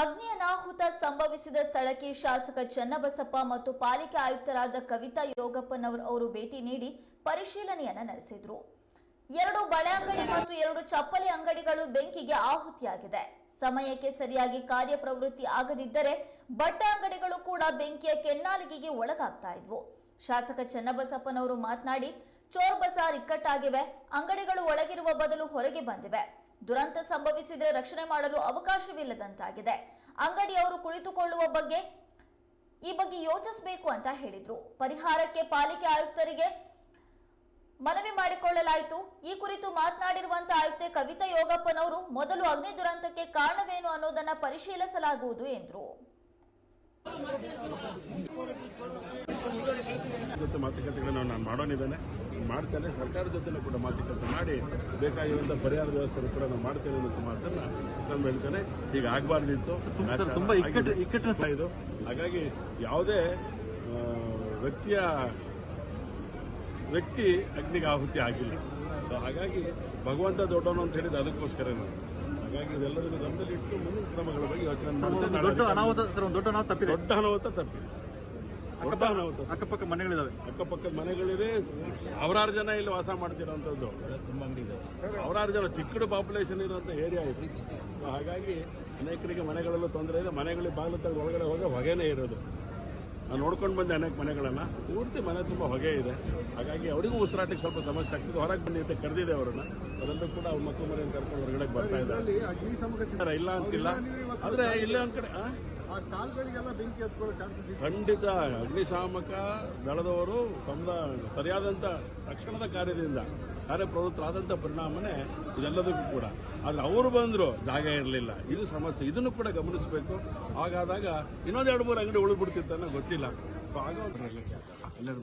ಅಗ್ನಿ ಅನಾಹುತ ಸಂಭವಿಸಿದ ಸ್ಥಳಕ್ಕೆ ಶಾಸಕ ಚನ್ನಬಸಪ್ಪ ಮತ್ತು ಪಾಲಿಕೆ ಆಯುಕ್ತರಾದ ಕವಿತಾ ಯೋಗಪ್ಪನವರು ಅವರು ಭೇಟಿ ನೀಡಿ ಪರಿಶೀಲನೆಯನ್ನ ನಡೆಸಿದ್ರು. ಎರಡು ಬಳೆ ಅಂಗಡಿ ಮತ್ತು ಎರಡು ಚಪ್ಪಲಿ ಅಂಗಡಿಗಳು ಬೆಂಕಿಗೆ ಆಹುತಿಯಾಗಿದೆ. ಸಮಯಕ್ಕೆ ಸರಿಯಾಗಿ ಕಾರ್ಯಪ್ರವೃತ್ತಿ ಆಗದಿದ್ದರೆ ಬಟ್ಟೆ ಅಂಗಡಿಗಳು ಕೂಡ ಬೆಂಕಿಯ ಕೆನ್ನಾಲಿಗೆಗೆ ಒಳಗಾಗ್ತಾ ಇದ್ವು. ಶಾಸಕ ಚನ್ನಬಸಪ್ಪನವರು ಮಾತನಾಡಿ, ಚೋರ್ ಬಸಾರ್ ಇಕ್ಕಟ್ಟಾಗಿವೆ, ಅಂಗಡಿಗಳು ಒಳಗಿರುವ ಬದಲು ಹೊರಗೆ ಬಂದಿವೆ. ದುರಂತ ಸಂಭವಿಸಿದರೆ ರಕ್ಷಣೆ ಮಾಡಲು ಅವಕಾಶವಿಲ್ಲದಂತಾಗಿದೆ. ಅಂಗಡಿಯವರು ಕುಳಿತುಕೊಳ್ಳುವ ಬಗ್ಗೆ, ಈ ಬಗ್ಗೆ ಯೋಚಿಸಬೇಕು ಅಂತ ಹೇಳಿದ್ರು. ಪರಿಹಾರಕ್ಕೆ ಪಾಲಿಕೆ ಆಯುಕ್ತರಿಗೆ ಮನವಿ ಮಾಡಿಕೊಳ್ಳಲಾಯಿತು. ಈ ಕುರಿತು ಮಾತನಾಡಿರುವಂತಹ ಆಯುಕ್ತೆ ಕವಿತಾ ಯೋಗಪ್ಪನವರು, ಮೊದಲು ಅಗ್ನಿ ದುರಂತಕ್ಕೆ ಕಾರಣವೇನು ಅನ್ನೋದನ್ನ ಪರಿಶೀಲಿಸಲಾಗುವುದು ಎಂದರು. ಜೊತೆ ಮಾತುಕತೆಗಳನ್ನು ನಾನು ಮಾಡೋನಿದ್ದೇನೆ ಮಾಡ್ತೇನೆ. ಸರ್ಕಾರದ ಜೊತೆನೂ ಕೂಡ ಮಾತುಕತೆ ಮಾಡಿ ಬೇಕಾಗಿರುವಂಥ ಪರಿಹಾರ ವ್ಯವಸ್ಥೆ ಕೂಡ ನಾವು ಮಾಡ್ತೇನೆ ಅನ್ನೋ ಮಾತನ್ನ ನಾನು ಹೇಳ್ತೇನೆ. ಈಗ ಆಗಬಾರ್ದಿತ್ತು. ತುಂಬ- ಇಕ್ಕಟ್ಟು- ಇದು. ಹಾಗಾಗಿ ಯಾವುದೇ ವ್ಯಕ್ತಿಯ ವ್ಯಕ್ತಿ ಅಗ್ನಿಗೆ ಆಹುತಿ ಆಗಿಲ್ಲ. ಸೊ ಹಾಗಾಗಿ ಭಗವಂತ ದೊಡ್ಡವನು ಅಂತ ಹೇಳಿದ ಅದಕ್ಕೋಸ್ಕರ ನಾನು. ಹಾಗಾಗಿ ಇದೆಲ್ಲದನ್ನು ಗಮನದಲ್ಲಿ ಇಟ್ಟು ಮುಂದಿನ ಕ್ರಮಗಳ ಬಗ್ಗೆ ಯೋಚನೆ ದೊಡ್ಡ ಅನಾಹುತ ತಪ್ಪಿದೆ. ದೊಡ್ಡ ಅನಾಹುತ ತಪ್ಪಿದೆ. ಅಕ್ಕಪಕ್ಕ ಮನೆಗಳಿದಾವೆ. ಅಕ್ಕಪಕ್ಕ ಮನೆಗಳಿದೆ ಸಾವಿರಾರು ಜನ ಇಲ್ಲಿ ವಾಸ ಮಾಡ್ತಿರೋಂಥದ್ದು. ಸಾವಿರಾರು ಜನ ಚಿಕ್ಕಡ ಪಾಪ್ಯುಲೇಷನ್ ಇರುವಂತ ಏರಿಯಾ ಇದು. ಹಾಗಾಗಿ ಅನೇಕರಿಗೆ ಮನೆಗಳಲ್ಲೂ ತೊಂದರೆ ಇದೆ. ಮನೆಗಳಿಗೆ ಬಾಗಿಲು ತೆಗೆದು ಒಳಗಡೆ ಹೋಗಿ ಹೊಗೆನೇ ಇರೋದು. ನಾನು ನೋಡ್ಕೊಂಡು ಬಂದೆ ಅನೇಕ ಮನೆಗಳನ್ನು. ಪೂರ್ತಿ ಮನೆ ತುಂಬ ಹೊಗೆ ಇದೆ. ಹಾಗಾಗಿ ಅವರಿಗೂ ಉಸಿರಾಟಕ್ಕೆ ಸ್ವಲ್ಪ ಸಮಸ್ಯೆ ಆಗ್ತಿದೆ. ಹೊರಗೆ ಬನ್ನಿ ಅಂತ ಕರೆದಿದೆ ಅವರನ್ನ. ಅದರಲ್ಲೂ ಕೂಡ ಅವ್ರ ಮಕ್ಕಳು ಮನೆಯನ್ನು ಕರ್ಕೊಂಡು ಹೊರಗಡೆ ಬರ್ತಾ ಇದ್ದಾರೆ. ಇಲ್ಲ ಅಂತಿಲ್ಲ. ಆದ್ರೆ ಇಲ್ಲ ಒಂದ್ ಕಡೆ ಖಂಡಿತ ಅಗ್ನಿಶಾಮಕ ದಳದವರು ತಮ್ಮ ಸರಿಯಾದಂಥ ತಕ್ಷಣದ ಕಾರ್ಯದಿಂದ ಕಾರ್ಯಪ್ರವೃತ್ತರಾದಂಥ ಪರಿಣಾಮನೇ ಇದೆಲ್ಲದಕ್ಕೂ ಕೂಡ. ಆದರೆ ಅವರು ಬಂದರು ಜಾಗ ಇರಲಿಲ್ಲ. ಇದು ಸಮಸ್ಯೆ. ಇದನ್ನು ಕೂಡ ಗಮನಿಸಬೇಕು. ಹಾಗಾದಾಗ ಇನ್ನೊಂದು ಎರಡು ಮೂರು ಅಂಗಡಿ ಉಳಿದ್ಬಿಡ್ತಿತ್ತು ಅನ್ನೋ ಗೊತ್ತಿಲ್ಲ. ಸೊ ಆಗ ಒಂದು ಎಲ್ಲರೂ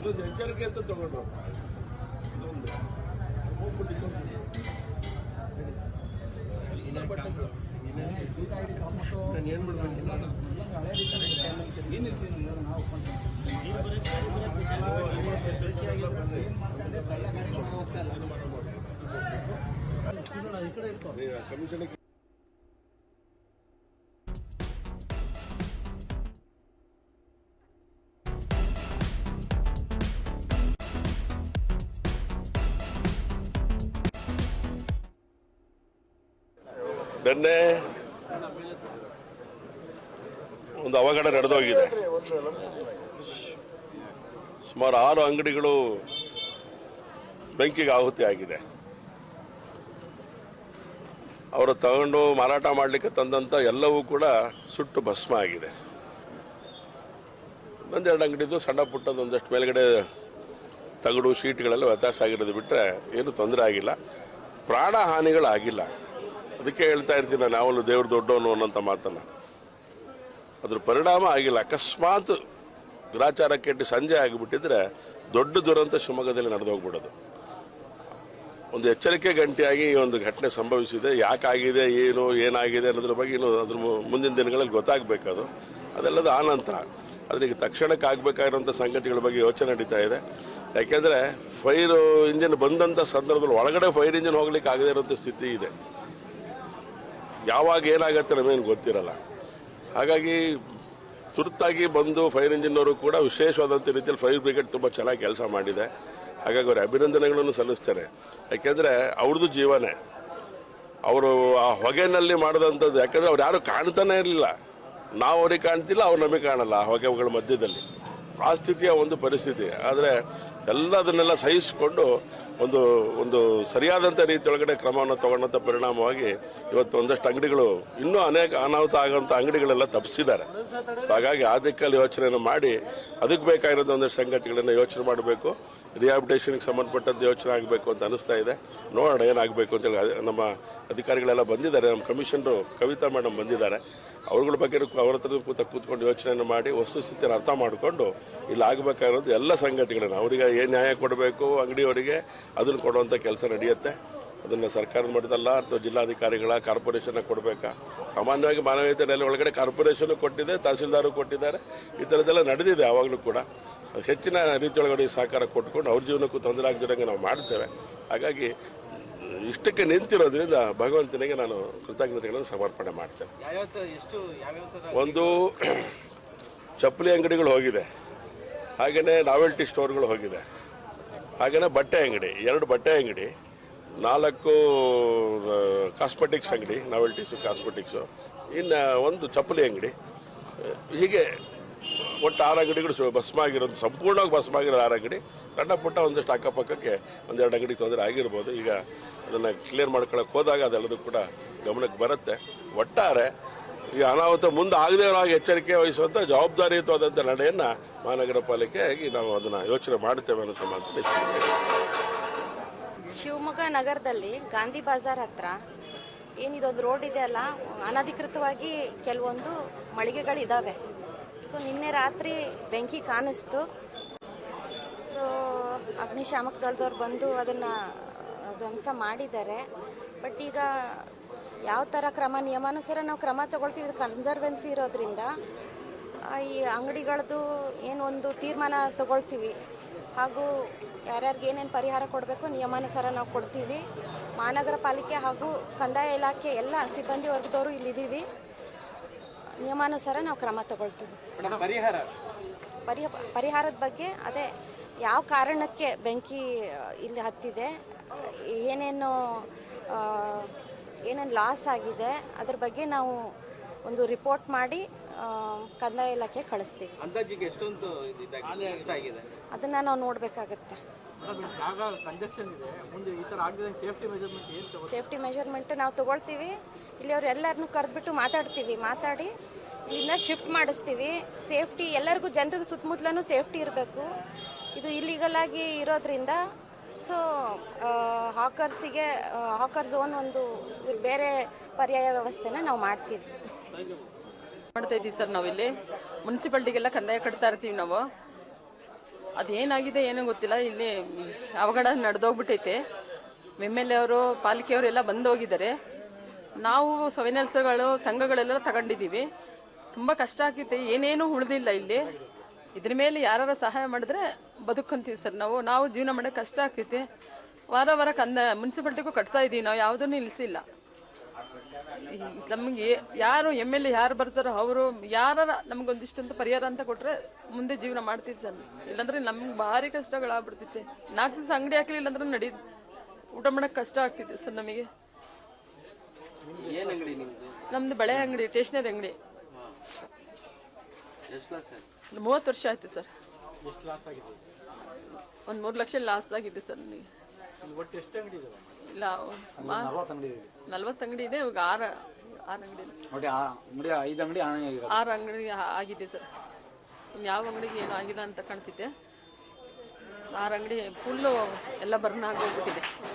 ಇದೊಂದು ಎಚ್ಚರಿಕೆ ಅಂತ ತಗೊಂಡ್ರು ಇದೊಂದು ಏನ್ ಕಮಿಷನ್ ನಿನ್ನೆ ಒಂದು ಅವಘಡ ನಡೆದೋಗಿದೆ. ಸುಮಾರು ಆರು ಅಂಗಡಿಗಳು ಬೆಂಕಿಗೆ ಆಹುತಿ ಆಗಿದೆ ಅವರು ತಗೊಂಡು ಮಾರಾಟ ಮಾಡಲಿಕ್ಕೆ ತಂದಂಥ ಎಲ್ಲವೂ ಕೂಡ ಸುಟ್ಟು ಭಸ್ಮ ಆಗಿದೆ. ಒಂದೆರಡು ಅಂಗಡಿದು ಸಣ್ಣ ಪುಟ್ಟದ ಒಂದಷ್ಟು ಮೇಲ್ಗಡೆ ತಗಡು ಶೀಟ್ಗಳೆಲ್ಲ ವ್ಯತ್ಯಾಸ ಆಗಿರೋದು ಬಿಟ್ಟರೆ ಏನು ತೊಂದರೆ ಆಗಿಲ್ಲ. ಪ್ರಾಣ ಹಾನಿಗಳಾಗಿಲ್ಲ ಅದಕ್ಕೆ ಹೇಳ್ತಾ ಇರ್ತೀನಿ ನಾನು ಯಾವನು ದೇವ್ರ ದೊಡ್ಡವನು ಅನ್ನೋಂಥ ಮಾತನ್ನು. ಅದ್ರ ಪರಿಣಾಮ ಆಗಿಲ್ಲ. ಅಕಸ್ಮಾತ್ ದುರಾಚಾರ ಕೆಟ್ಟು ಸಂಜೆ ಆಗಿಬಿಟ್ಟಿದ್ರೆ ದೊಡ್ಡ ದುರಂತ ಶಿವಮೊಗ್ಗದಲ್ಲಿ ನಡೆದು ಹೋಗ್ಬಿಡೋದು ಒಂದು ಎಚ್ಚರಿಕೆ ಗಂಟೆಯಾಗಿ ಈ ಒಂದು ಘಟನೆ ಸಂಭವಿಸಿದೆ. ಯಾಕಾಗಿದೆ ಏನು, ಏನಾಗಿದೆ ಅನ್ನೋದ್ರ ಬಗ್ಗೆ ಇನ್ನು ಅದ್ರ ಮುಂದಿನ ದಿನಗಳಲ್ಲಿ ಗೊತ್ತಾಗಬೇಕದು. ಅದೆಲ್ಲದ ಆನಂತರ. ಆದರೆ ಈಗ ತಕ್ಷಣಕ್ಕೆ ಆಗಬೇಕಾಗಿರೋಂಥ ಸಂಗತಿಗಳ ಬಗ್ಗೆ ಯೋಚನೆ ನಡೀತಾ ಇದೆ. ಯಾಕೆಂದರೆ ಫೈರ್ ಇಂಜಿನ್ ಬಂದಂಥ ಸಂದರ್ಭದಲ್ಲಿ ಒಳಗಡೆ ಫೈರ್ ಇಂಜಿನ್ ಹೋಗ್ಲಿಕ್ಕೆ ಆಗದೇ ಇರೋಂಥ ಸ್ಥಿತಿ ಇದೆ. ಯಾವಾಗ ಏನಾಗತ್ತೆ ನಮಗೇನು ಗೊತ್ತಿರಲ್ಲ. ಹಾಗಾಗಿ ತುರ್ತಾಗಿ ಬಂದು ಫೈರ್ ಇಂಜಿನ್ನವರು ಕೂಡ ವಿಶೇಷವಾದಂಥ ರೀತಿಯಲ್ಲಿ ಫೈರ್ ಬ್ರಿಗೇಡ್ ತುಂಬ ಚೆನ್ನಾಗಿ ಕೆಲಸ ಮಾಡಿದೆ. ಹಾಗಾಗಿ ಅವ್ರ ಅಭಿನಂದನೆಗಳನ್ನು ಸಲ್ಲಿಸ್ತಾರೆ. ಯಾಕೆಂದರೆ ಅವ್ರದ್ದು ಜೀವನೇ. ಅವರು ಆ ಹೊಗೆನಲ್ಲಿ ಮಾಡಿದಂಥದ್ದು. ಯಾಕಂದರೆ ಅವ್ರು ಯಾರು ಕಾಣ್ತಾನೇ ಇರಲಿಲ್ಲ. ನಾವು ಅವ್ರಿಗೆ ಕಾಣ್ತಿಲ್ಲ, ಅವ್ರು ನಮಗೆ ಕಾಣಲ್ಲ ಆ ಹೊಗೆಗಳ ಮಧ್ಯದಲ್ಲಿ. ಆ ಸ್ಥಿತಿಯ ಒಂದು ಪರಿಸ್ಥಿತಿ. ಆದರೆ ಎಲ್ಲದನ್ನೆಲ್ಲ ಸಹಿಸಿಕೊಂಡು ಒಂದು ಒಂದು ಸರಿಯಾದಂಥ ರೀತಿಯೊಳಗಡೆ ಕ್ರಮವನ್ನು ತಗೊಂಡಂಥ ಪರಿಣಾಮವಾಗಿ ಇವತ್ತು ಒಂದಷ್ಟು ಅಂಗಡಿಗಳು ಇನ್ನೂ ಅನೇಕ ಅನಾಹುತ ಆಗೋಂಥ ಅಂಗಡಿಗಳೆಲ್ಲ ತಪ್ಪಿಸಿದ್ದಾರೆ. ಹಾಗಾಗಿ ಆ ದಿಕ್ಕಲ್ಲಿ ಯೋಚನೆಯನ್ನು ಮಾಡಿ ಅದಕ್ಕೆ ಬೇಕಾಗಿರೋದು ಒಂದಷ್ಟು ಸಂಗತಿಗಳನ್ನು ಯೋಚನೆ ಮಾಡಬೇಕು. ರಿಹಾಬಿಟೇಷನ್ಗೆ ಸಂಬಂಧಪಟ್ಟದ್ದು ಯೋಚನೆ ಆಗಬೇಕು ಅಂತ ಅನಿಸ್ತಾ ಇದೆ. ನೋಡೋಣ ಏನಾಗಬೇಕು ಅಂತೇಳಿ ನಮ್ಮ ಅಧಿಕಾರಿಗಳೆಲ್ಲ ಬಂದಿದ್ದಾರೆ. ನಮ್ಮ ಕಮಿಷನರು ಕವಿತಾ ಮೇಡಮ್ ಬಂದಿದ್ದಾರೆ. ಅವ್ರಗಳ ಬಗ್ಗೆ ಅವ್ರ ಹತ್ರ ಕೂತ ಕೂತ್ಕೊಂಡು ಯೋಚನೆಯನ್ನು ಮಾಡಿ ವಸ್ತುಸ್ಥಿತಿಯನ್ನು ಅರ್ಥ ಮಾಡಿಕೊಂಡು ಇಲ್ಲಿ ಆಗಬೇಕಾಗಿರೋದು ಎಲ್ಲ ಸಂಗತಿಗಳನ್ನು. ಅವರಿಗೆ ಏನು ನ್ಯಾಯ ಕೊಡಬೇಕು, ಅಂಗಡಿಯವರಿಗೆ ಅದನ್ನು ಕೊಡುವಂಥ ಕೆಲಸ ನಡೆಯುತ್ತೆ. ಅದನ್ನು ಸರ್ಕಾರ ಮಾಡಿದಲ್ಲ ಅಥವಾ ಜಿಲ್ಲಾಧಿಕಾರಿಗಳ ಕಾರ್ಪೊರೇಷನ್ ಕೊಡಬೇಕಾ? ಸಾಮಾನ್ಯವಾಗಿ ಮಾನವೀಯತೆ ನೆಲೆ ಒಳಗಡೆ ಕಾರ್ಪೊರೇಷನ್ ಕೊಟ್ಟಿದೆ, ತಹಸೀಲ್ದಾರು ಕೊಟ್ಟಿದ್ದಾರೆ. ಈ ಥರದ್ದೆಲ್ಲ ನಡೆದಿದೆ ಆವಾಗಲೂ ಕೂಡ. ಹೆಚ್ಚಿನ ರೀತಿಯೊಳಗಡೆ ಸಹಕಾರ ಕೊಟ್ಟುಕೊಂಡು ಅವ್ರ ಜೀವನಕ್ಕೂ ತೊಂದರೆ ಆಗದಿರಂಗೆ ನಾವು ಮಾಡ್ತೇವೆ. ಹಾಗಾಗಿ ಇಷ್ಟಕ್ಕೆ ನಿಂತಿರೋದ್ರಿಂದ ಭಗವಂತನಿಗೆ ನಾನು ಕೃತಜ್ಞತೆಗಳನ್ನು ಸಮರ್ಪಣೆ ಮಾಡ್ತೇನೆ. ಒಂದು ಚಪ್ಪಲಿ ಅಂಗಡಿಗಳು ಹೋಗಿದೆ. ಹಾಗೆಯೇ ನಾವೆಲ್ಟಿ ಸ್ಟೋರ್ಗಳು ಹೋಗಿದೆ. ಹಾಗೆಯೇ ಬಟ್ಟೆ ಅಂಗಡಿ ಎರಡು ಬಟ್ಟೆ ಅಂಗಡಿ ನಾಲ್ಕು ಕಾಸ್ಮೆಟಿಕ್ಸ್ ಅಂಗಡಿ ನಾವೆಲ್ಟೀಸು ಕಾಸ್ಮೆಟಿಕ್ಸು ಇನ್ನು ಒಂದು ಚಪ್ಪಲಿ ಅಂಗಡಿ. ಹೀಗೆ ಒಟ್ಟು ಆರು ಅಂಗಡಿಗಳು ಭಸ್ಮ ಆಗಿರೋದು ಸಂಪೂರ್ಣವಾಗಿ ಭಸ್ಮಾಗಿರೋ ಆರು ಅಂಗಡಿ. ಸಣ್ಣ ಪುಟ್ಟ ಒಂದಷ್ಟು ಅಕ್ಕಪಕ್ಕಕ್ಕೆ ಒಂದೆರಡು ಅಂಗಡಿ ತೊಂದರೆ ಆಗಿರ್ಬೋದು. ಈಗ ಅದನ್ನು ಕ್ಲಿಯರ್ ಮಾಡ್ಕೊಳಕ್ಕೆ ಹೋದಾಗ ಅದೆಲ್ಲದೂ ಕೂಡ ಗಮನಕ್ಕೆ ಬರುತ್ತೆ. ಒಟ್ಟಾರೆ, ಈ ಅನಾಹುತ ಮುಂದೆ ಆಗದೇ ಇರೋ ಹಾಗೆ ಎಚ್ಚರಿಕೆ ವಹಿಸುವಂಥ ಜವಾಬ್ದಾರಿಯುತವಾದಂಥ ನಡೆಯನ್ನು ಮಹಾನಗರ ಪಾಲಿಕೆಯಾಗಿ ನಾವು ಅದನ್ನು ಯೋಚನೆ ಮಾಡ್ತೇವೆ ಅನ್ನೋ ಮಾತನ್ನು ಶಿವಮೊಗ್ಗ ನಗರದಲ್ಲಿ ಗಾಂಧಿ ಬಾಜಾರ್ ಹತ್ರ ಏನಿದೊಂದು ರೋಡ್ ಇದೆ ಅಲ್ಲ, ಅನಧಿಕೃತವಾಗಿ ಕೆಲವೊಂದು ಮಳಿಗೆಗಳಿದ್ದಾವೆ ಸೊ ನಿನ್ನೆ ರಾತ್ರಿ ಬೆಂಕಿ ಕಾಣಿಸ್ತು. ಸೊ ಅಗ್ನಿಶಾಮಕ ದಳದವ್ರು ಬಂದು ಅದನ್ನು ಧ್ವಂಸ ಮಾಡಿದ್ದಾರೆ. ಬಟ್ ಈಗ ಯಾವ ಥರ ಕ್ರಮ, ನಿಯಮಾನುಸಾರ ನಾವು ಕ್ರಮ ತಗೊಳ್ತೀವಿ. ಇದು ಕನ್ಸರ್ವೆನ್ಸಿ ಇರೋದ್ರಿಂದ ಈ ಅಂಗಡಿಗಳದ್ದು ಏನು ಒಂದು ತೀರ್ಮಾನ ತಗೊಳ್ತೀವಿ. ಹಾಗೂ ಯಾರ್ಯಾರಿಗೆ ಏನೇನು ಪರಿಹಾರ ಕೊಡಬೇಕು, ನಿಯಮಾನುಸಾರ ನಾವು ಕೊಡ್ತೀವಿ. ಮಹಾನಗರ ಪಾಲಿಕೆ ಹಾಗೂ ಕಂದಾಯ ಇಲಾಖೆ ಎಲ್ಲ ಸಿಬ್ಬಂದಿ ವರ್ಗದವರು ಇಲ್ಲಿದ್ದೀವಿ. ನಿಯಮಾನುಸಾರ ನಾವು ಕ್ರಮ ತಗೊಳ್ತೀವಿ. ಪರಿಹಾರ? ಪರಿಹ ಪರಿಹಾರದ ಬಗ್ಗೆ ಅದೇ ಯಾವ ಕಾರಣಕ್ಕೆ ಬೆಂಕಿ ಇಲ್ಲಿ ಹತ್ತಿದೆ ಏನೇನು ಏನೇನು ಲಾಸ್ ಆಗಿದೆ ಅದ್ರ ಬಗ್ಗೆ ನಾವು ಒಂದು ರಿಪೋರ್ಟ್ ಮಾಡಿ ಕಂದಾಯ ಇಲಾಖೆ ಕಳಿಸ್ತೀವಿ. ಅಂದಾಜಿಗೆ ಎಷ್ಟೊಂದು ಅದನ್ನು ನಾವು ನೋಡಬೇಕಾಗತ್ತೆ. ಸೇಫ್ಟಿ ಮೆಜರ್ಮೆಂಟ್ ನಾವು ತಗೊಳ್ತೀವಿ. ಇಲ್ಲಿ ಅವ್ರು ಎಲ್ಲರನ್ನೂ ಕರೆದ್ಬಿಟ್ಟು ಮಾತಾಡ್ತೀವಿ. ಮಾತಾಡಿ ಇಲ್ಲಿನ ಶಿಫ್ಟ್ ಮಾಡಿಸ್ತೀವಿ. ಸೇಫ್ಟಿ ಎಲ್ಲರಿಗೂ ಜನರಿಗೂ ಸುತ್ತಮುತ್ತಲೂ ಸೇಫ್ಟಿ ಇರಬೇಕು. ಇದು ಇಲ್ಲಿಗಲ್ ಆಗಿ ಇರೋದ್ರಿಂದ ಸೊ ಹಾಕರ್ಸಿಗೆ ಹಾಕರ್ ಝೋನ್ ಒಂದು ಬೇರೆ ಪರ್ಯಾಯ ವ್ಯವಸ್ಥೆನ ನಾವು ಮಾಡ್ತೀವಿ. ಮಾಡ್ತಾ ಇದ್ದೀವಿ ಸರ್ ನಾವಿಲ್ಲಿ ಮುನ್ಸಿಪಾಲ್ಟಿಗೆಲ್ಲ ಕಂದಾಯ ಕಟ್ತಾ ಇರ್ತೀವಿ ನಾವು. ಅದೇನಾಗಿದೆ ಏನೂ ಗೊತ್ತಿಲ್ಲ. ಇಲ್ಲಿ ಅವಘಡ ನಡೆದೋಗ್ಬಿಟ್ಟೈತೆ ಎಂ ಎಲ್ ಎ ಅವರು ಪಾಲಿಕೆಯವರು ಎಲ್ಲ ಬಂದೋಗಿದ್ದಾರೆ. ನಾವು ಸವಿನೆಲ್ಸಗಳು, ಸಂಘಗಳೆಲ್ಲ ತಗೊಂಡಿದ್ದೀವಿ. ತುಂಬ ಕಷ್ಟ ಆಗ್ತಿತ್ತು ಏನೇನೂ ಉಳಿದಿಲ್ಲ ಇಲ್ಲಿ. ಇದ್ರ ಮೇಲೆ ಯಾರು ಸಹಾಯ ಮಾಡಿದ್ರೆ ಬದುಕಂತೀವಿ ಸರ್ ನಾವು. ನಾವು ಜೀವನ ಮಾಡೋಕ್ಕೆ ಕಷ್ಟ ಆಗ್ತೈತೆ ವಾರ ವಾರ ಕಂದ ಮುನ್ಸಿಪಾಲ್ಟಿಗೂ ಕಟ್ತಾ ಇದ್ದೀವಿ ನಾವು. ಯಾವುದನ್ನು ನಿಲ್ಲಿಸಿಲ್ಲ ನಮಗೆ ಯಾರು ಎಂ ಎಲ್ ಎ ಯಾರು ಬರ್ತಾರೋ ಅವರು ಯಾರ ನಮ್ಗೊಂದಿಷ್ಟೊಂದು ಪರಿಹಾರ ಅಂತ ಕೊಟ್ರೆ ಮುಂದೆ ಜೀವನ ಮಾಡ್ತೀವಿ ಸರ್. ಇಲ್ಲಾಂದ್ರೆ ನಮ್ಗೆ ಭಾರಿ ಕಷ್ಟಗಳಾಗ್ಬಿಡ್ತೈತೆ ನಾಲ್ಕು ದಿವಸ ಅಂಗಡಿ ಹಾಕಲಿಲ್ಲ ಅಂದ್ರೆ ನಡಿ, ಊಟ ಮಾಡೋಕ್ಕೆ ಕಷ್ಟ ಆಗ್ತಿತ್ತು ಸರ್ ನಮಗೆ. ಏನ್ ಅಂಗಡಿ ನಿಮ್ದು? ನಮ್ದು ಬಳೆ ಅಂಗಡಿ ಸ್ಟೇಷನರಿ ಅಂಗಡಿ. ಎಷ್ಟು ಲಾಸ್ ಆಯ್ತು? ಮೂವತ್ತು ವರ್ಷ ಆಯ್ತು ಸರ್. ಒಂದು ಮೂರು ಲಕ್ಷ ಲಾಸ್ ಆಗಿದೆ ಸರ್ ನನಗೆ. ಒಟ್ಟು ಎಷ್ಟು ಅಂಗಡಿ ಇದಾವೆ? ಇಲ್ಲ ನಲ್ವತ್ತು ಅಂಗಡಿ ಇದೆ. ಇವಾಗ ಆರು ಆರು ಅಂಗಡಿ ಇದೆ. ನೋಡಿ ಆ ಅಂಗಡಿ ಐದು ಅಂಗಡಿ ಹಾನಿ ಆಗಿರೋದು. ಆರು ಅಂಗಡಿ ಆ- ಆಗಿದೆ ಸರ್. ಇನ್ನು ಯಾವ ಅಂಗಡಿಗೆ ಏನು ಆಗಿಲ್ಲ ಅಂತ ಕಾಣ್ತಿದ್ದೆ. ಆರು ಅಂಗಡಿ ಫುಲ್ಲು ಎಲ್ಲ ಬರ್ನ್ ಆಗೋಗ್ಬಿಟ್ಟಿದೆ